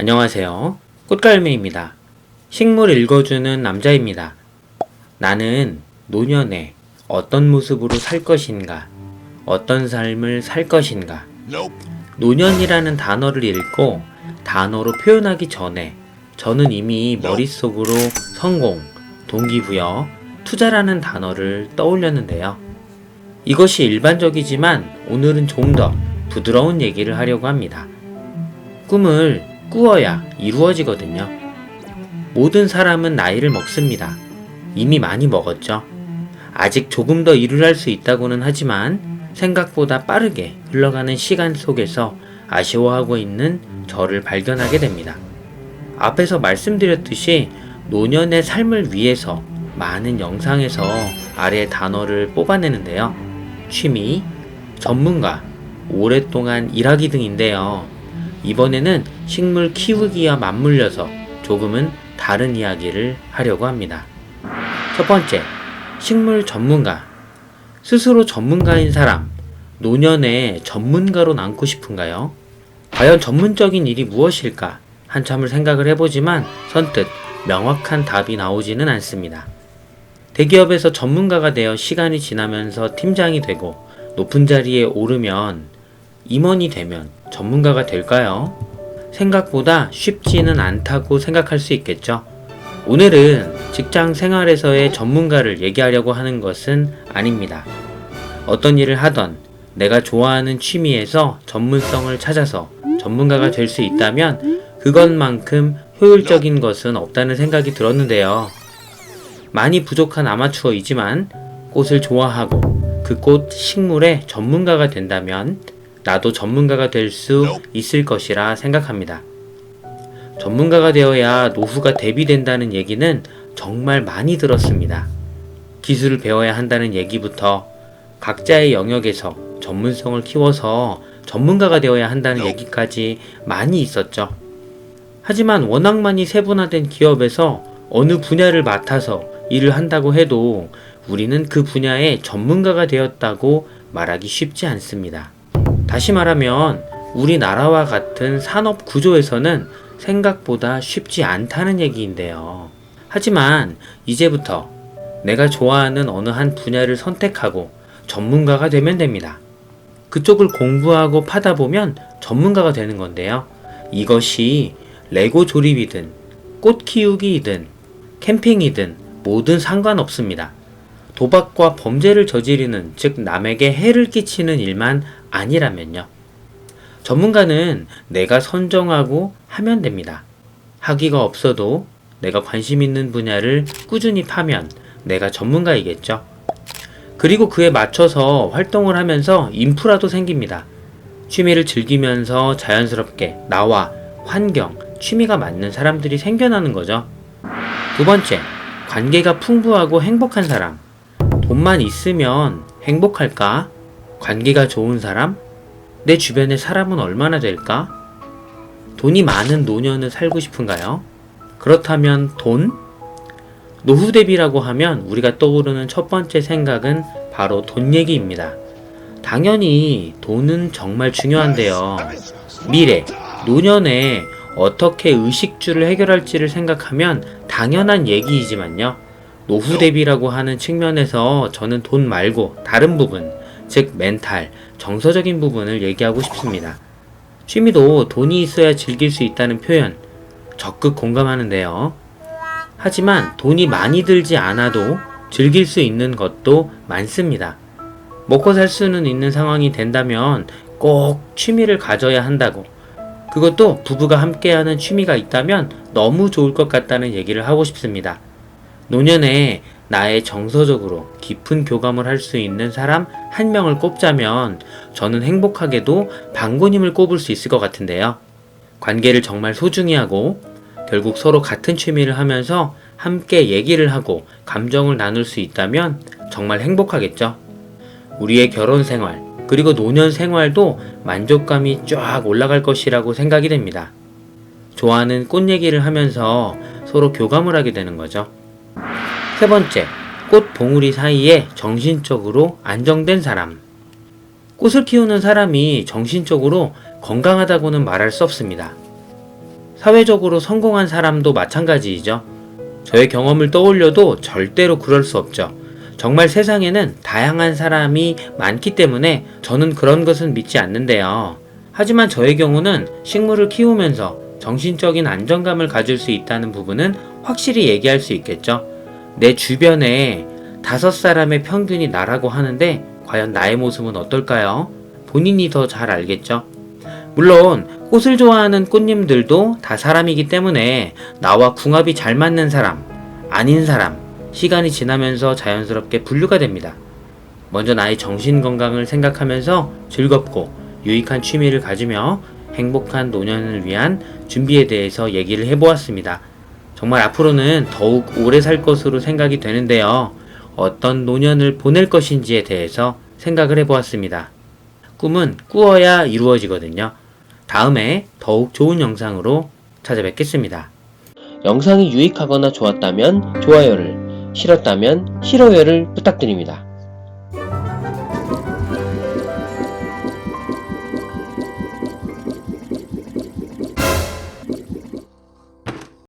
안녕하세요. 꽃갈매입니다. 식물 읽어주는 남자입니다. 나는 노년에 어떤 모습으로 살 것인가, 어떤 삶을 살 것인가, 노년이라는 단어를 읽고 단어로 표현하기 전에 저는 이미 머릿속으로 성공, 동기부여, 투자라는 단어를 떠올렸는데요. 이것이 일반적이지만 오늘은 좀 더 부드러운 얘기를 하려고 합니다. 꿈을 꾸어야 이루어지거든요. 모든 사람은 나이를 먹습니다. 이미 많이 먹었죠. 아직 조금 더 일을 할 수 있다고는 하지만 생각보다 빠르게 흘러가는 시간 속에서 아쉬워하고 있는 저를 발견하게 됩니다. 앞에서 말씀드렸듯이 노년의 삶을 위해서 많은 영상에서 아래 단어를 뽑아내는데요. 취미, 전문가, 오랫동안 일하기 등인데요. 이번에는 식물 키우기와 맞물려서 조금은 다른 이야기를 하려고 합니다. 첫 번째, 식물 전문가. 스스로 전문가인 사람, 노년에 전문가로 남고 싶은가요? 과연 전문적인 일이 무엇일까? 한참을 생각을 해보지만 선뜻 명확한 답이 나오지는 않습니다. 대기업에서 전문가가 되어 시간이 지나면서 팀장이 되고 높은 자리에 오르면 임원이 되면 전문가가 될까요? 생각보다 쉽지는 않다고 생각할 수 있겠죠. 오늘은 직장 생활에서의 전문가를 얘기하려고 하는 것은 아닙니다. 어떤 일을 하던 내가 좋아하는 취미에서 전문성을 찾아서 전문가가 될 수 있다면 그것만큼 효율적인 것은 없다는 생각이 들었는데요. 많이 부족한 아마추어이지만 꽃을 좋아하고 그 꽃 식물의 전문가가 된다면 나도 전문가가 될 수 있을 것이라 생각합니다. 전문가가 되어야 노후가 대비된다는 얘기는 정말 많이 들었습니다. 기술을 배워야 한다는 얘기부터 각자의 영역에서 전문성을 키워서 전문가가 되어야 한다는 얘기까지 많이 있었죠. 하지만 워낙 많이 세분화된 기업에서 어느 분야를 맡아서 일을 한다고 해도 우리는 그 분야의 전문가가 되었다고 말하기 쉽지 않습니다. 다시 말하면 우리나라와 같은 산업 구조에서는 생각보다 쉽지 않다는 얘기인데요. 하지만 이제부터 내가 좋아하는 어느 한 분야를 선택하고 전문가가 되면 됩니다. 그쪽을 공부하고 파다 보면 전문가가 되는 건데요. 이것이 레고 조립이든 꽃 키우기이든 캠핑이든 뭐든 상관없습니다. 도박과 범죄를 저지르는 즉 남에게 해를 끼치는 일만 아니라면요. 전문가는 내가 선정하고 하면 됩니다. 학위가 없어도 내가 관심 있는 분야를 꾸준히 파면 내가 전문가이겠죠. 그리고 그에 맞춰서 활동을 하면서 인프라도 생깁니다. 취미를 즐기면서 자연스럽게 나와 환경, 취미가 맞는 사람들이 생겨나는 거죠. 두 번째, 관계가 풍부하고 행복한 사람. 돈만 있으면 행복할까? 관계가 좋은 사람? 내 주변에 사람은 얼마나 될까? 돈이 많은 노년을 살고 싶은가요? 그렇다면 돈? 노후 대비라고 하면 우리가 떠오르는 첫 번째 생각은 바로 돈 얘기입니다. 당연히 돈은 정말 중요한데요. 미래, 노년에 어떻게 의식주를 해결할지를 생각하면 당연한 얘기이지만요. 노후 대비라고 하는 측면에서 저는 돈 말고 다른 부분, 즉 멘탈, 정서적인 부분을 얘기하고 싶습니다. 취미도 돈이 있어야 즐길 수 있다는 표현 적극 공감하는데요. 하지만 돈이 많이 들지 않아도 즐길 수 있는 것도 많습니다. 먹고 살 수는 있는 상황이 된다면 꼭 취미를 가져야 한다고. 그것도 부부가 함께하는 취미가 있다면 너무 좋을 것 같다는 얘기를 하고 싶습니다. 노년에 나의 정서적으로 깊은 교감을 할 수 있는 사람 한 명을 꼽자면 저는 행복하게도 방고님을 꼽을 수 있을 것 같은데요. 관계를 정말 소중히 하고 결국 서로 같은 취미를 하면서 함께 얘기를 하고 감정을 나눌 수 있다면 정말 행복하겠죠. 우리의 결혼 생활, 그리고 노년 생활도 만족감이 쫙 올라갈 것이라고 생각이 됩니다. 좋아하는 꽃 얘기를 하면서 서로 교감을 하게 되는 거죠. 세 번째, 꽃 봉우리 사이에 정신적으로 안정된 사람. 꽃을 키우는 사람이 정신적으로 건강하다고는 말할 수 없습니다. 사회적으로 성공한 사람도 마찬가지이죠. 저의 경험을 떠올려도 절대로 그럴 수 없죠. 정말 세상에는 다양한 사람이 많기 때문에 저는 그런 것은 믿지 않는데요. 하지만 저의 경우는 식물을 키우면서 정신적인 안정감을 가질 수 있다는 부분은 확실히 얘기할 수 있겠죠. 내 주변에 다섯 사람의 평균이 나라고 하는데 과연 나의 모습은 어떨까요? 본인이 더 잘 알겠죠. 물론 꽃을 좋아하는 꽃님들도 다 사람이기 때문에 나와 궁합이 잘 맞는 사람, 아닌 사람, 시간이 지나면서 자연스럽게 분류가 됩니다. 먼저 나의 정신 건강을 생각하면서 즐겁고 유익한 취미를 가지며 행복한 노년을 위한 준비에 대해서 얘기를 해보았습니다. 정말 앞으로는 더욱 오래 살 것으로 생각이 되는데요. 어떤 노년을 보낼 것인지에 대해서 생각을 해보았습니다. 꿈은 꾸어야 이루어지거든요. 다음에 더욱 좋은 영상으로 찾아뵙겠습니다. 영상이 유익하거나 좋았다면 좋아요를, 싫었다면 싫어요를 부탁드립니다.